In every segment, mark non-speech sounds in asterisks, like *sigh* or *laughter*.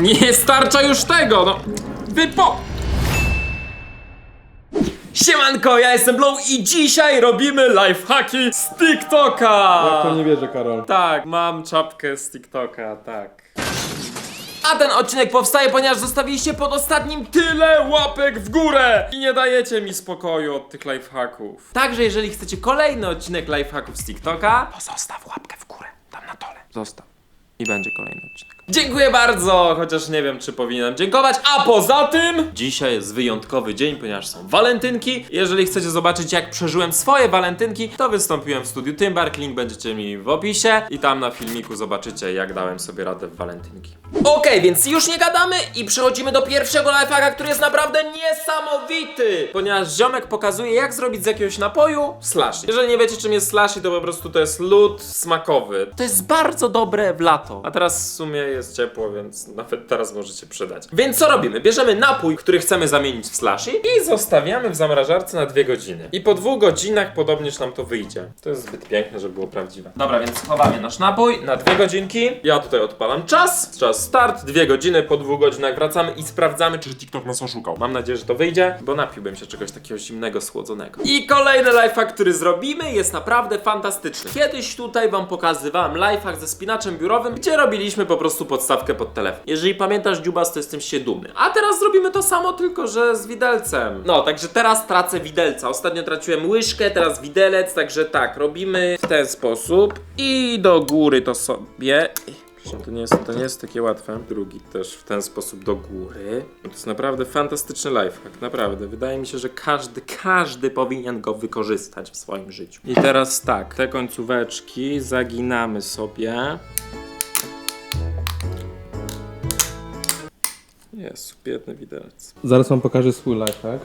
Nie starcza już tego, no. Wypo... Siemanko, ja jestem Blow i dzisiaj robimy lifehacki z TikToka! To nie wierzę, Karol. Tak, mam czapkę z TikToka, tak. A ten odcinek powstaje, ponieważ zostawiliście pod ostatnim tyle łapek w górę i nie dajecie mi spokoju od tych lifehacków. Także jeżeli chcecie kolejny odcinek lifehacków z TikToka, to zostaw łapkę w górę, tam na dole. Zostaw. I będzie kolejny odcinek. Dziękuję bardzo, chociaż nie wiem, czy powinienem dziękować. A poza tym, dzisiaj jest wyjątkowy dzień, ponieważ są walentynki. Jeżeli chcecie zobaczyć, jak przeżyłem swoje walentynki, to wystąpiłem w studiu Tymbark. Link będziecie mi w opisie i tam na filmiku zobaczycie, jak dałem sobie radę w walentynki. Okej, więc już nie gadamy i przechodzimy do pierwszego lifehacka, który jest naprawdę niesamowity, ponieważ ziomek pokazuje, jak zrobić z jakiegoś napoju slushy. Jeżeli nie wiecie, czym jest slushy, to po prostu to jest lód smakowy. To jest bardzo dobre w lato. A teraz w sumie jest ciepło, więc nawet teraz możecie przydać. Więc co robimy? Bierzemy napój, który chcemy zamienić w slushy i zostawiamy w zamrażarce na dwie godziny. I po dwóch godzinach podobnież nam to wyjdzie. To jest zbyt piękne, żeby było prawdziwe. Dobra, więc chowamy nasz napój na dwie godzinki. Ja tutaj odpalam czas. Czas start, dwie godziny. Po dwóch godzinach wracamy i sprawdzamy, czy TikTok nas oszukał. Mam nadzieję, że to wyjdzie, bo napiłbym się czegoś takiego zimnego, słodzonego. I kolejny lifehack, który zrobimy, jest naprawdę fantastyczny. Kiedyś tutaj wam pokazywałem lifehack ze spinaczem biurowym, gdzie robiliśmy po prostu podstawkę pod telefon. Jeżeli pamiętasz Dziubas, to jestem się dumny. A teraz zrobimy to samo, tylko że z widelcem. No, także teraz tracę widelca. Ostatnio traciłem łyżkę, teraz widelec, także tak, robimy w ten sposób i do góry to sobie. To nie, jest, to nie jest takie łatwe. Drugi też w ten sposób do góry. To jest naprawdę fantastyczny lifehack, naprawdę. Wydaje mi się, że każdy, każdy powinien go wykorzystać w swoim życiu. I teraz tak, te końcóweczki zaginamy sobie. Jest, biedny widelec. Zaraz wam pokażę swój lifehack.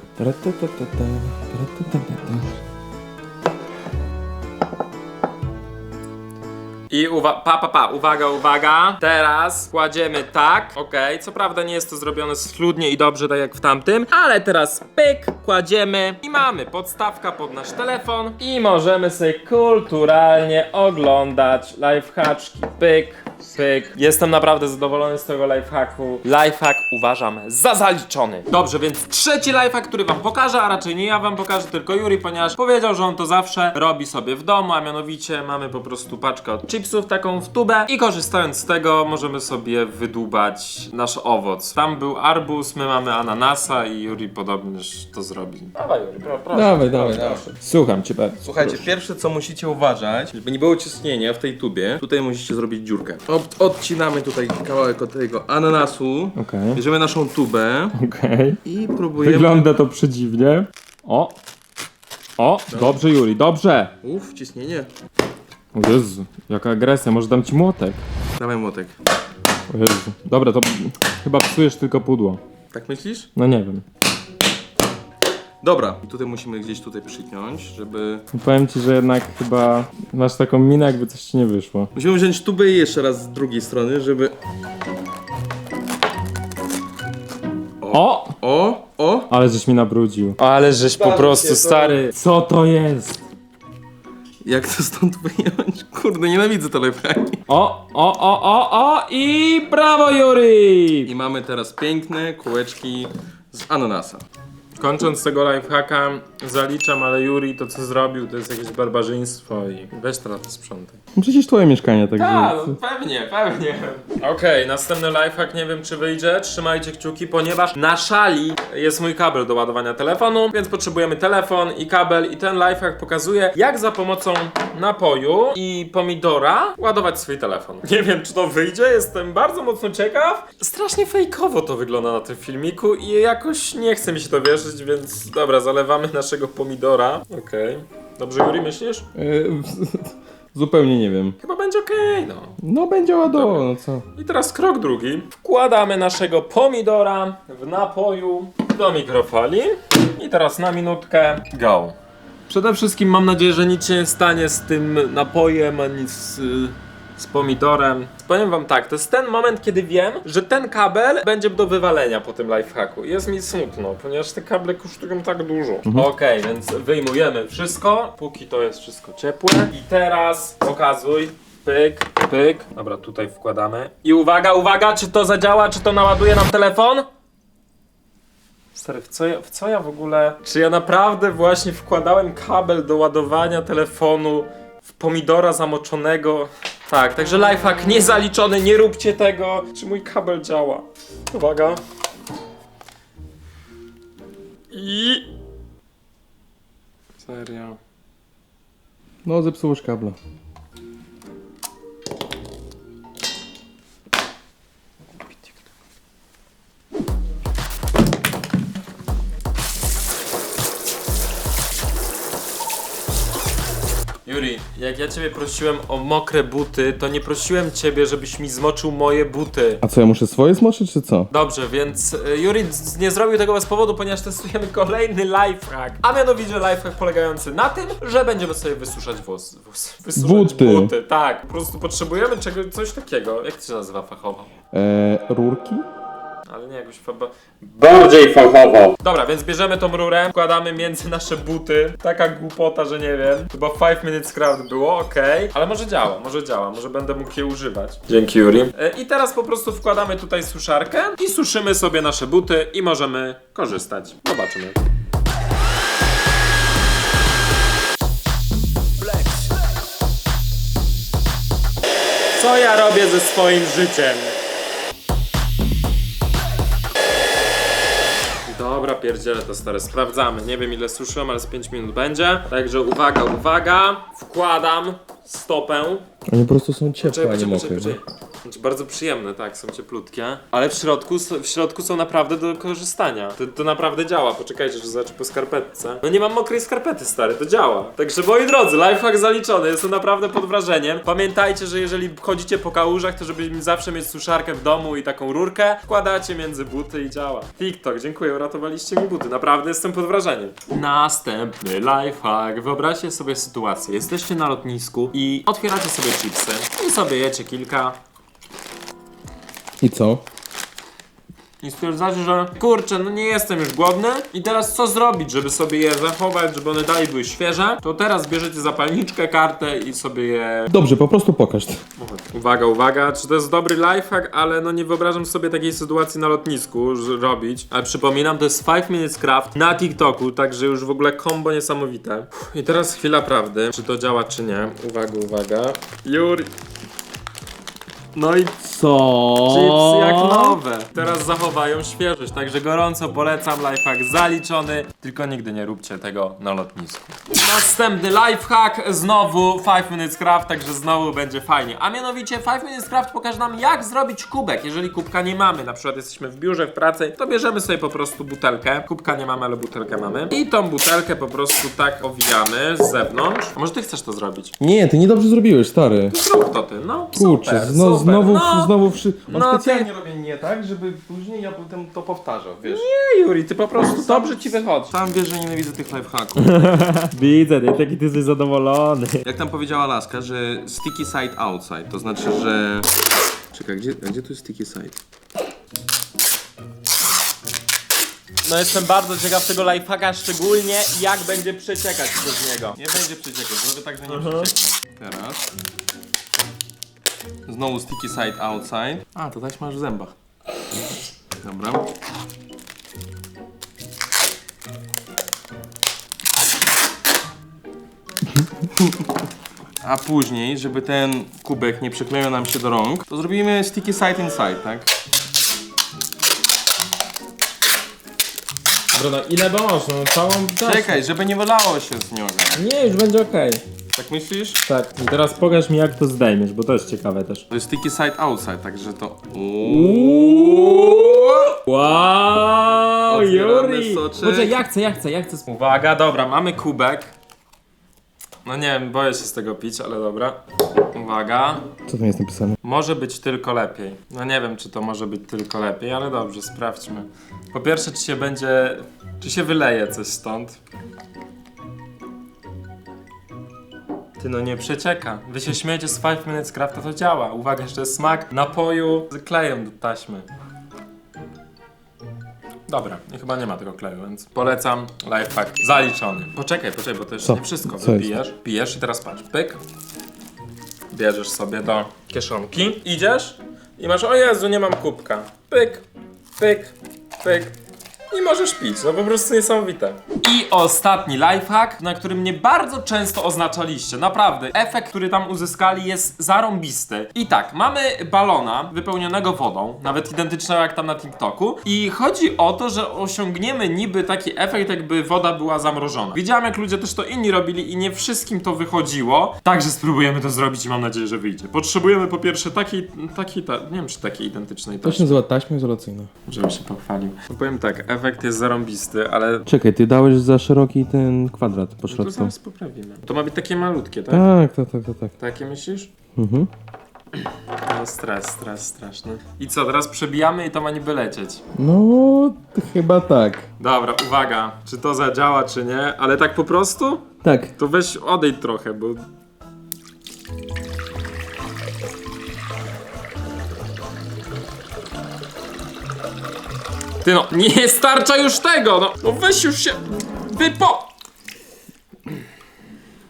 I uwa- pa, pa, pa, uwaga, uwaga. Teraz kładziemy tak, okej. Co prawda nie jest to zrobione schludnie i dobrze, tak jak w tamtym, ale teraz pyk, kładziemy i mamy podstawka pod nasz telefon i możemy sobie kulturalnie oglądać lifehaczki. Pyk, pyk. Jestem naprawdę zadowolony z tego lifehacku. Lifehack uważam za zaliczony. Dobrze, więc trzeci lifehack, który wam pokażę, a raczej nie ja wam pokażę, tylko Juri, ponieważ powiedział, że on to zawsze robi sobie w domu, a mianowicie mamy po prostu paczkę od chipsów, taką w tubę i korzystając z tego możemy sobie wydłubać nasz owoc. Tam był arbuz, my mamy ananasa i Juri podobnież to zrobi. Dawaj Juri, pro, proszę. Dawaj, dawaj, dawaj. Słucham cię bardzo. Słuchajcie, pierwsze co musicie uważać, żeby nie było ciśnienia w tej tubie, tutaj musicie zrobić dziurkę. Od, odcinamy tutaj kawałek od tego ananasu, Okej, bierzemy naszą tubę okej. i próbujemy... Wygląda to przedziwnie. O! O! Dobrze, Juri, dobrze! Uff, ciśnienie. O Jezu, jaka agresja, może dam ci młotek. Dawaj młotek. O Jezu. Dobra, to chyba psujesz tylko pudło. Tak myślisz? No nie wiem. Dobra, i tutaj musimy gdzieś tutaj przyciąć, żeby... Powiem ci, że jednak chyba masz taką minę, jakby coś ci nie wyszło. Musimy wziąć tubę i jeszcze raz z drugiej strony, żeby... O! O, o! Ale żeś mi nabrudził. Ale żeś po prostu się to. stary. Co to jest? Jak to stąd wyjąć? Kurde, nienawidzę te lifehacki. O, o, o, o, o i brawo, Juri! I mamy teraz piękne kółeczki z ananasa. Kończąc tego lifehacka, zaliczam, ale Juri to co zrobił to jest jakieś barbarzyństwo i weź teraz to sprzątaj. Przecież twoje mieszkanie, także... A, no pewnie, pewnie. Okej, następny lifehack, nie wiem czy wyjdzie, trzymajcie kciuki, ponieważ na szali jest mój kabel do ładowania telefonu, więc potrzebujemy telefon i kabel i ten lifehack pokazuje jak za pomocą napoju i pomidora ładować swój telefon. Nie wiem czy to wyjdzie, jestem bardzo mocno ciekaw. Strasznie fejkowo to wygląda na tym filmiku i jakoś nie chce mi się to wierzyć, więc dobra, zalewamy naszego pomidora. Okej. Dobrze Juri, myślisz? Yy, *laughs* zupełnie nie wiem. Chyba będzie okej, no. No będzie ładował, no co? I teraz krok drugi. Wkładamy naszego pomidora w napoju do mikrofali. I teraz na minutkę go. Przede wszystkim mam nadzieję, że nic się nie stanie z tym napojem ani z, y, z pomidorem. Powiem wam tak, to jest ten moment, kiedy wiem, że ten kabel będzie do wywalenia po tym lifehacku. Jest mi smutno, ponieważ te kable kosztują tak dużo. Okej, więc wyjmujemy wszystko, póki to jest wszystko ciepłe. I teraz pokazuj. Pyk, pyk. Dobra, tutaj wkładamy. I uwaga, uwaga, czy to zadziała, czy to naładuje nam telefon? Stary, w co, ja, w co ja w ogóle... Czy ja naprawdę właśnie wkładałem kabel do ładowania telefonu w pomidora zamoczonego? Tak, także lifehack niezaliczony, nie róbcie tego. Czy mój kabel działa? Uwaga. I... Serio. No, zepsułeś kabla. Jak ja ciebie prosiłem o mokre buty, to nie prosiłem ciebie, żebyś mi zmoczył moje buty. A co, ja muszę swoje smoczyć, czy co? Dobrze, więc y, Juri z- nie zrobił tego bez powodu, ponieważ testujemy kolejny lifehack. A mianowicie lifehack polegający na tym, że będziemy sobie wysuszać włosy. włosy wysuszać Buty. buty. Tak, po prostu potrzebujemy czegoś, coś takiego. Jak to się nazywa fachowo? Eee, rurki? Ale nie jakoś fa- Bardziej fachowo. Dobra, więc bierzemy tą rurę, wkładamy między nasze buty. Taka głupota, że nie wiem. Chyba 5 minutes craft było, okej. Ale może działa, może działa, może będę mógł je używać. Dzięki Juri. E, I teraz po prostu wkładamy tutaj suszarkę i suszymy sobie nasze buty i możemy korzystać. Zobaczymy. Co ja robię ze swoim życiem? Pierdzielę to stare, sprawdzamy. Nie wiem ile suszyłem, ale z 5 minut będzie. Także uwaga, uwaga. Wkładam stopę. Oni po prostu są ciepłe, a nie mokre. Znaczy, bardzo przyjemne, tak, są cieplutkie. Ale w środku, w środku są naprawdę do korzystania. To, to naprawdę działa. Poczekajcie, że zobaczę po skarpetce. No nie mam mokrej skarpety, stary, to działa. Także moi drodzy, lifehack zaliczony, jestem naprawdę pod wrażeniem. Pamiętajcie, że jeżeli chodzicie po kałużach, to żeby zawsze mieć suszarkę w domu i taką rurkę, wkładacie między buty i działa. TikTok, dziękuję, uratowaliście mi buty. Naprawdę jestem pod wrażeniem. Następny lifehack. Wyobraźcie sobie sytuację. Jesteście na lotnisku i otwieracie sobie chipsy i sobie jecie kilka. I co? I stwierdzacie, że kurczę, no nie jestem już głodny i teraz co zrobić, żeby sobie je zachować, żeby one dalej były świeże? To teraz bierzecie zapalniczkę, kartę i sobie je... Dobrze, po prostu pokaż. Uwaga, uwaga, czy to jest dobry lifehack, ale no nie wyobrażam sobie takiej sytuacji na lotnisku że robić. Ale przypominam, to jest 5 Minutes Craft na TikToku, także już w ogóle kombo niesamowite. Uff, I teraz chwila prawdy, czy to działa, czy nie. Uwaga, uwaga. Juri. No i Co? Chipsy jak nowe. Teraz zachowają świeżość, także gorąco polecam lifehack zaliczony, tylko nigdy nie róbcie tego na lotnisku. Następny lifehack, znowu 5 minutes craft, także znowu będzie fajnie. A mianowicie 5 minutes craft pokaże nam jak zrobić kubek, jeżeli kubka nie mamy, na przykład jesteśmy w biurze, w pracy, to bierzemy sobie po prostu butelkę. Kubka nie mamy, ale butelkę mamy. I tą butelkę po prostu tak owijamy z zewnątrz. A może ty chcesz to zrobić? Nie, ty niedobrze zrobiłeś, stary. Zrób to ty, no. Kurczę, super, zno, super. znowu, no. znowu wszy... On No, specjalnie ty- robię nie tak, żeby później ja potem to powtarzał, wiesz. Nie, Juri, ty po prostu dobrze ci wychodzi. Sam wiesz, że nienawidzę tych lifehacków. *laughs* Widzę, nie? taki ty jesteś zadowolony. Jak tam powiedziała Laska, że sticky side outside, to znaczy, że... Czekaj, gdzie, a gdzie tu jest sticky side? No jestem bardzo ciekaw tego lifehacka, szczególnie jak będzie przeciekać przez niego. Nie będzie przeciekał, zrobię tak, że nie przecieknie. Teraz. Znowu sticky side outside. A, to taś masz w zębach. Dobra. A później, żeby ten kubek nie przyklejał nam się do rąk, to zrobimy sticky side inside, tak? Dobra, no ile można? No, całą Czekaj, żeby nie wylało się z niego. Nie, już będzie okej. Tak myślisz? Tak. I teraz pokaż mi jak to zdejmiesz, bo to jest ciekawe też. To jest sticky side outside, także to... Wow, Otwieramy Juri! soczek. Boże, ja chcę, ja chcę, ja chcę. Uwaga, dobra, mamy kubek. No nie wiem, boję się z tego pić, ale dobra. Uwaga. Co tam jest napisane? Może być tylko lepiej. No nie wiem, czy to może być tylko lepiej, ale dobrze, sprawdźmy. Po pierwsze, czy się będzie... Czy się wyleje coś stąd? Ty no nie przecieka. Wy się śmiejecie z 5 Minutes Crafta, to działa. Uwaga, jeszcze jest smak napoju z klejem do taśmy. Dobra, i chyba nie ma tego kleju, więc polecam lifehack zaliczony. Poczekaj, poczekaj, bo to jeszcze Co? nie wszystko. Co jest? Wypijesz, pijesz i teraz patrz, pyk. bierzesz sobie do kieszonki, idziesz i masz, o Jezu, nie mam kubka. Pyk, pyk, pyk. I możesz pić, no po prostu niesamowite. I ostatni lifehack, na którym mnie bardzo często oznaczaliście. Naprawdę, efekt, który tam uzyskali jest zarąbisty. I tak, mamy balona wypełnionego wodą, nawet identycznego jak tam na TikToku. I chodzi o to, że osiągniemy niby taki efekt, jakby woda była zamrożona. Widziałem, jak ludzie też to inni robili i nie wszystkim to wychodziło. Także spróbujemy to zrobić i mam nadzieję, że wyjdzie. Potrzebujemy po pierwsze takiej, takiej, ta, nie wiem czy takiej identycznej To się nazywa taśma izolacyjna. żebym się pochwalił. No powiem tak, efekt jest zarąbisty, ale Czekaj, ty dałeś za szeroki ten kwadrat po to środku. zaraz poprawimy. To ma być takie malutkie, tak? Tak, tak, tak, tak, tak. Takie myślisz? Mhm. No stres, stres straszny. I co, teraz przebijamy i to ma niby lecieć. No, to chyba tak. Dobra, uwaga, czy to zadziała, czy nie, ale tak po prostu? Tak. To weź odejdź trochę, bo... Ty no, nie starcza już tego, no, no weź już się, wypo...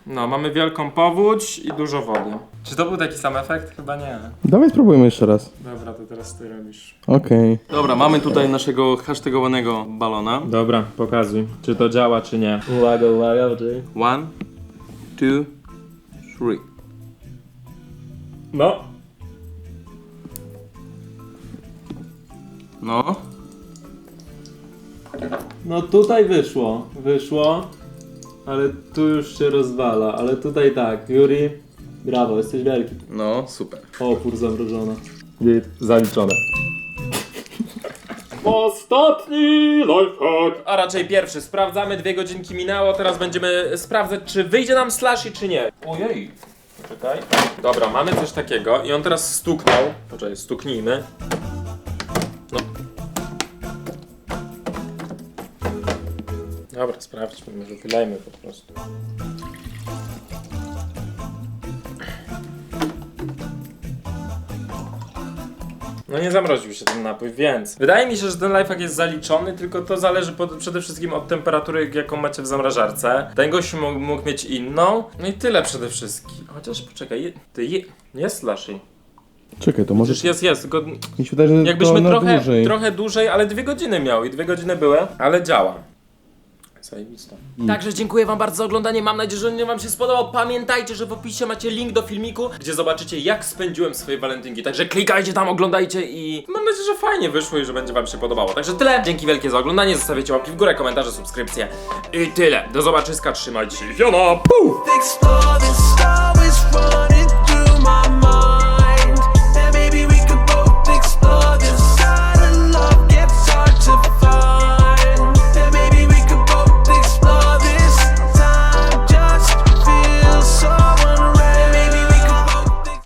No, mamy wielką powódź i dużo wody. Czy to był taki sam efekt? Chyba nie. Dawaj spróbujmy jeszcze raz. Dobra, to teraz ty robisz. Okej. Dobra, mamy tutaj naszego hashtagowanego balona. Dobra, pokazuj, czy to działa, czy nie. Uwaga, uwaga, poczekaj. One, two, three. No. No. No tutaj wyszło, wyszło, ale tu już się rozwala, ale tutaj tak, Juri, brawo, jesteś wielki. No, super. Opór zamrożony. Git, zaliczone. *laughs* Ostatni lifehack! A raczej pierwszy. Sprawdzamy, dwie godzinki minęło, teraz będziemy sprawdzać, czy wyjdzie nam slashy, czy nie. Ojej. Poczekaj. Dobra, mamy coś takiego i on teraz stuknął. Poczekaj, stuknijmy. Dobra, sprawdźmy, może wylejmy po prostu. No nie zamroził się ten napój, więc wydaje mi się, że ten lifehack jest zaliczony, tylko to zależy pod, przede wszystkim od temperatury, jaką macie w zamrażarce. Ten gościu mógł, mógł mieć inną. No i tyle przede wszystkim. Chociaż poczekaj, je, ty je, jest slashy. Czekaj, to może... Przecież jest, jest, tylko Mi się wydaje, że jakbyśmy to na trochę, dłużej. trochę dłużej, ale dwie godziny miał i dwie godziny były, ale działa. Zajebiste. Także dziękuję wam bardzo za oglądanie, mam nadzieję, że nie wam się spodobał. Pamiętajcie, że w opisie macie link do filmiku, gdzie zobaczycie jak spędziłem swoje walentynki. Także klikajcie tam, oglądajcie i mam nadzieję, że fajnie wyszło i że będzie wam się podobało. Także tyle, dzięki wielkie za oglądanie, zostawiacie łapki w górę, komentarze, subskrypcje i tyle. Do zobaczyska, trzymajcie się i fiona!